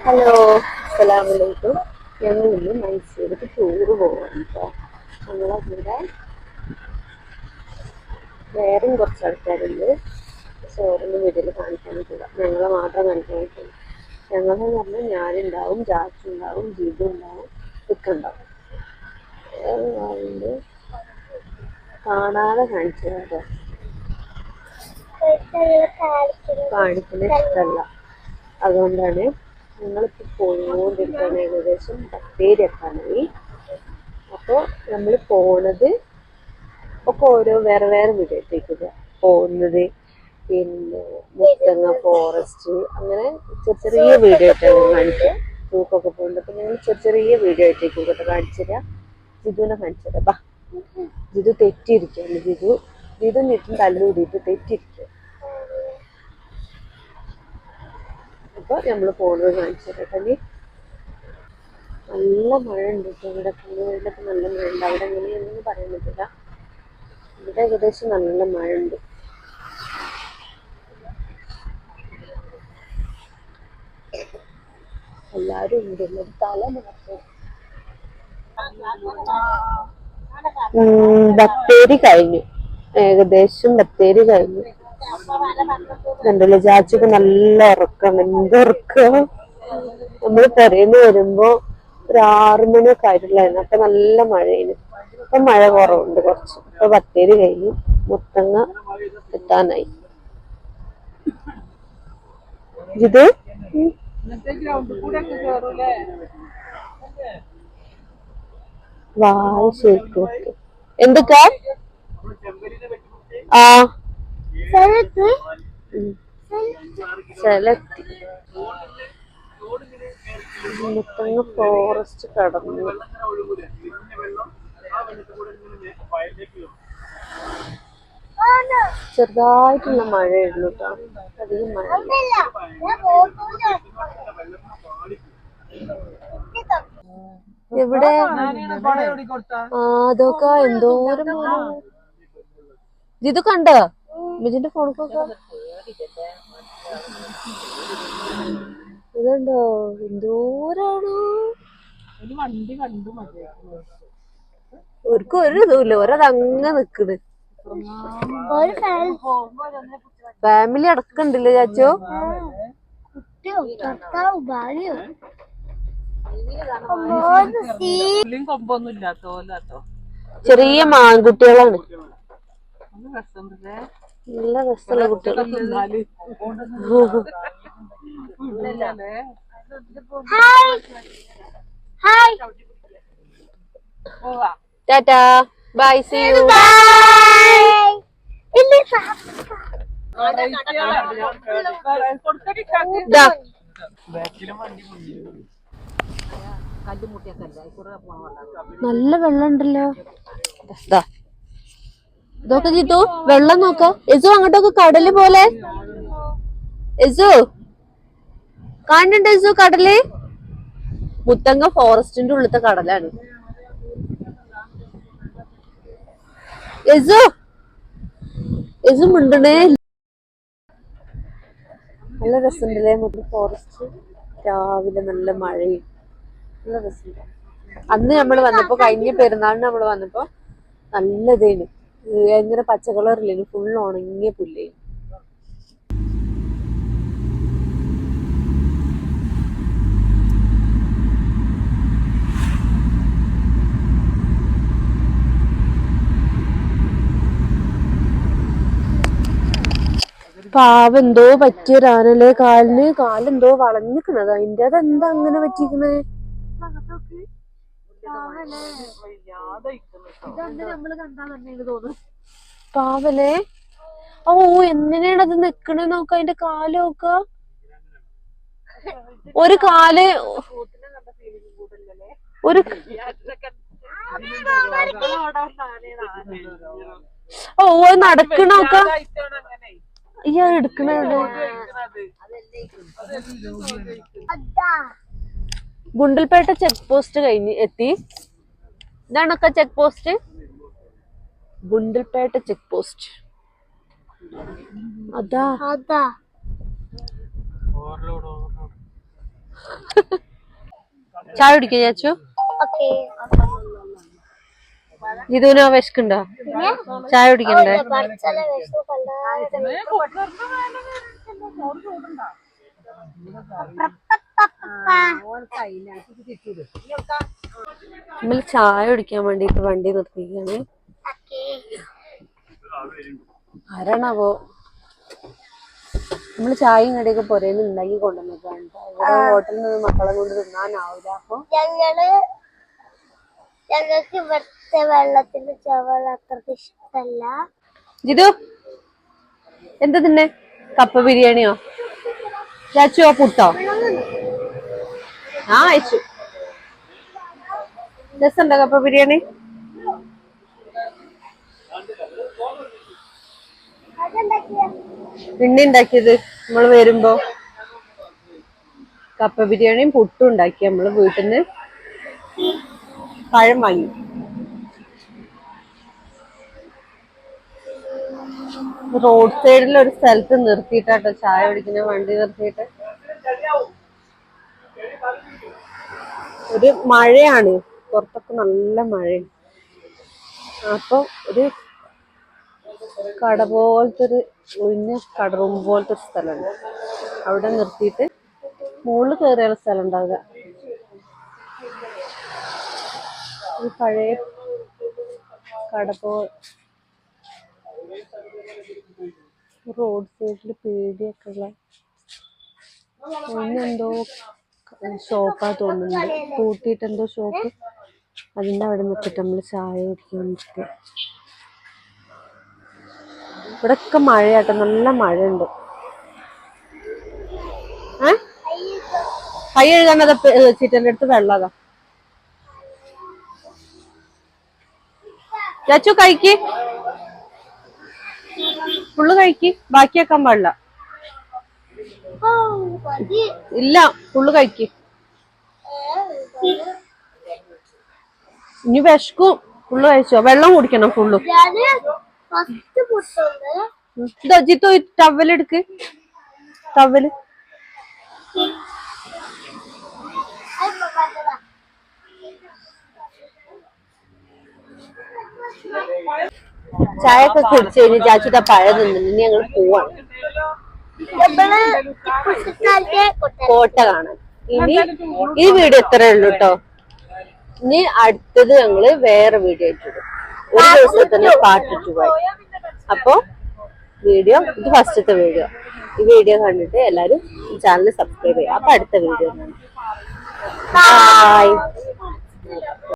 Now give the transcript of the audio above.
Hello അസ്സലാമലൈക്കും ഞങ്ങൾ ഇന്ന് മൈസൂർക്ക് ടൂറ് പോകാം കേട്ടോ ഞങ്ങളവിടെ വേറെയും കുറച്ച് ആൾക്കാരുണ്ട്. ഓരോന്നും വീട്ടിൽ കാണിക്കാൻ പറ്റില്ല ഞങ്ങളെ മാത്രം കാണിക്കാൻ പറ്റില്ല ഞങ്ങളെന്ന് പറഞ്ഞാൽ ഞാനുണ്ടാവും ജാച്ചു ഉണ്ടാവും ജീതു ഉണ്ടാവും ഉണ്ടാവും. വേറെ കാണാതെ കാണിച്ചു കേട്ടോ കാണിക്കുന്ന ഇഷ്ടമല്ല അതുകൊണ്ടാണ് ഞങ്ങളിപ്പോൾ പോയിക്കൊണ്ടിരിക്കുകയാണ് ഏകദേശം ബത്തേരി എത്താനായി അപ്പോൾ നമ്മൾ പോണത് ഒക്കെ ഓരോ വേറെ വേറെ വീഡിയോയിലേക്ക് പോകുന്നത് പിന്നെ മുത്തങ്ങ ഫോറസ്റ്റ് അങ്ങനെ ചെറിയ ചെറിയ വീഡിയോ ആയിട്ടാണ് കാണിക്കുക തൂക്കൊക്കെ പോകുന്നത്. അപ്പം ഞങ്ങൾ ചെറിയ ചെറിയ വീഡിയോ ആയിട്ടേക്കും കേട്ടോ. കാണിച്ചു തരാം. ജിതുവിനെ കാണിച്ചു തരാം. ബാ. ജിതു തെറ്റിയിരിക്കുകയാണ്. ജിതു ജിതു നിറ്റും തല്ലുകൂടിയിട്ട് തെറ്റിയിരിക്കുക അപ്പൊ നമ്മൾ പോണത് കാണിച്ചു തരട്ടെ നല്ല മഴ ഉണ്ട് ഇപ്പൊ ഇവിടെ കണ്ണൂരിലൊക്കെ നല്ല മഴ ഉണ്ട് അവിടെ എങ്ങനെയാണെന്ന് പറയാൻ പറ്റില്ല. ഇവിടെ ഏകദേശം നല്ല മഴ ഉണ്ട് എല്ലാരും ഉണ്ട്. ഒരു തല മാത്രം ബത്തേരി കഴിഞ്ഞു. ഏകദേശം ബത്തേരി കഴിഞ്ഞു. കണ്ടല്ലോ? ചാച്ചിക്ക് നല്ല ഉറക്കം എന്ത് ഉറക്കം? നമ്മൾ പെരേന്ന് വരുമ്പോ ഒരു ആറു മണിയൊക്കെ ആയിട്ടുള്ളായിരുന്നു അപ്പൊ നല്ല മഴയിന് ഇപ്പൊ മഴ കുറവുണ്ട് കുറച്ച്. ഇപ്പൊ ബത്തേരി കഴിഞ്ഞു മുത്തങ്ങ എത്താനായി ഇത് വായ ശരിക്കും എന്തൊക്കെ? ആ. സ്ഥലത്തി മുത്തങ്ങ ഫോറസ്റ്റ് കടന്നു. ചെറുതായിട്ടുള്ള മഴയായിരുന്നു കേട്ടോ. അധികം മഴ എവിടെ? ആ അതൊക്കെ എന്തോരം. ഇത് കണ്ടോ? ഇതിന്റെ ഫോണൊക്കെ ഇതുണ്ടോ എന്തോരാണ് ഒരു വണ്ടി കണ്ടു ഒരു ഇതുമില്ല. ഓരത് അങ്ങ് നിക്കണ് ഫാമിലി അടക്കണ്ടല്ലേ ചാച്ചോ കൊമ്പൊന്നും ഇല്ലാത്ത ചെറിയ മാൻകുട്ടികളാണ്. രസമുണ്ടല്ലേ നല്ല രസമുള്ള കുട്ടികൾ? പോവാ. ടാറ്റാ. Bye see you. നല്ല വെള്ളം ഉണ്ടല്ലോ ദാ. ഇതൊക്കെ ജിത്തു വെള്ളം നോക്ക. എസു അങ്ങോട്ടൊക്കെ കടൽ പോലെ. എസു. കാണുന്നുണ്ട് എസു കടൽ? മുത്തങ്ങ ഫോറസ്റ്റിന്റെ ഉള്ളിലത്തെ കടലാണ്. എസു. എസു മിണ്ടണേ നല്ല രസമുണ്ടല്ലേ? മുത്തങ്ങ ഫോറസ്റ്റ്. രാവിലെ നല്ല മഴയും. നല്ല രസമുണ്ട്. അന്ന് നമ്മൾ വന്നപ്പോ കഴിഞ്ഞ പെരുന്നാളിന് നമ്മൾ വന്നപ്പോ നല്ല ഇതേനു. ഭയങ്കര പച്ച കളറില്ലേ ഫുൾ ഉണങ്ങിയ പുല്ലേ. പാവ എന്തോ പറ്റിയൊരാനല്ലേ കാലിന്? കാലെന്തോ വളഞ്ഞിക്കണത്. അതിന്റെ അതെന്താ അങ്ങനെ പറ്റിക്കണേ. പാവലേ ഓ എങ്ങനെയാണ് അത് നിക്കണേ നോക്ക അതിന്റെ കാൽ നോക്ക. ഒരു കാൽ ഒരു ഓ ഓ നടക്കണ നോക്ക. വയ്യാതായിട്ടാണ് അങ്ങനെ. ഇയാ എടുക്കണ? ഗുണ്ടൽപേട്ട ചെക്ക് പോസ്റ്റ് കഴിഞ്ഞ് എത്തി. ഇതാണൊക്കെ check post Gundlupet check post അതാ. അതാ. ചായ കുടിക്കോ ചാച്ചു? ജിതുവിനോ വിശക്കുണ്ടോ? ചായ കുടിക്കണ്ടേ? കൊല്ലാതെ നമ്മൾ ചായ കുടിക്കാൻ വേണ്ടിട്ട് വണ്ടി നിർത്തിക്കാണ് ആരാണാവോ നമ്മൾ ചായയും കടിയൊക്കെ പുരേന്ന് ഉണ്ടാക്കി കൊണ്ടുവന്നിട്ടാണ്. ഇവിടെ ഹോട്ടലിൽ നിന്ന് മക്കളെ കൊണ്ട് തിന്നാനാവില്ല അപ്പൊ. ഞങ്ങൾ ഞങ്ങൾക്ക് ഇവിടുത്തെ വെള്ളത്തിന്റെ ചവൽ അത്രയ്ക്ക് ഇഷ്ടല്ല. ജിതു എന്താ തിന്നെ? കപ്പ ബിരിയാണിയോ? ചാച്ചുവോ പുട്ടോ? ആ അയച്ചു. രസമുണ്ടോ കപ്പ ബിരിയാണി? പിന്നെ ഉണ്ടാക്കിയത് നമ്മൾ വരുമ്പോ കപ്പ ബിരിയാണിയും പുട്ടും ഉണ്ടാക്കി നമ്മൾ വീട്ടിൽ നിന്ന് പഴം വാങ്ങി. റോഡ് സൈഡിൽ ഒരു സ്ഥലത്ത് നിർത്തിയിട്ടാട്ടോ ചായ കുടിക്കുന്ന വണ്ടി നിർത്തിയിട്ട്. ഒരു മഴയാണ്. പുറത്തൊക്കെ നല്ല മഴയാണ്. അപ്പൊ ഒരു കട പോലത്തെ ഒരു ഒഴിഞ്ഞ കട റൂം പോലത്തെ ഒരു സ്ഥലമുണ്ട്. അവിടെ നിർത്തിയിട്ട് മുകളിൽ കയറിയുള്ള സ്ഥലം ഉണ്ടാവുക ഈ പഴയ കട പോ റോഡ് സൈഡിൽ പേടിയൊക്കെ ഉള്ള ഒന്നെന്തോ ഷോപ്പാ തോന്നുന്നത്. കൂട്ടിയിട്ട് എന്തോ ഷോപ്പ്. അതിന്റെ അവിടെ നിൽക്കിട്ട് നമ്മൾ ചായ കുടിക്കാൻ നിൽക്കുക ഇവിടൊക്കെ മഴയാട്ടോ. നല്ല മഴയുണ്ട്. ഏ? കൈ എഴുതാണത് ചിറ്റന്റെ അടുത്ത് വെള്ളതാ. ചാച്ചു കഴിക്ക്. ഫുള്ള് കഴിക്ക്. ബാക്കിയാക്കാൻ പാടില്ല. ഇല്ല ഫുള്ള് കഴിക്ക്. ഇനി വിശക്കും ഫുള്ള് കഴിച്ചോ? വെള്ളം കുടിക്കണം ഫുള്ള്. ഇതാ ജിത്തു ടവലെടുക്ക് ടവൽ ചായ ഒക്കെ കുടിച്ചു കഴിഞ്ഞ് ചാച്ചിട്ട് പഴം തിന്നിട്ട് ഞങ്ങൾ പോവാണ്. കോട്ട കാണാൻ ഇനി ഈ വീഡിയോ ഇത്രേ ഉള്ളൂ കേട്ടോ ഇനി അടുത്തത് ഞങ്ങൾ വേറെ വീഡിയോ ഇട്ടിടും ഒരു ദിവസത്തിൽ തന്നെ പാട്ടിട്ട് പോയി അപ്പൊ വീഡിയോ ഇത് ഫസ്റ്റത്തെ വീഡിയോ. ഈ വീഡിയോ കണ്ടിട്ട് എല്ലാരും ചാനൽ സബ്സ്ക്രൈബ് ചെയ്യുക. അപ്പൊ അടുത്ത വീഡിയോ ബൈ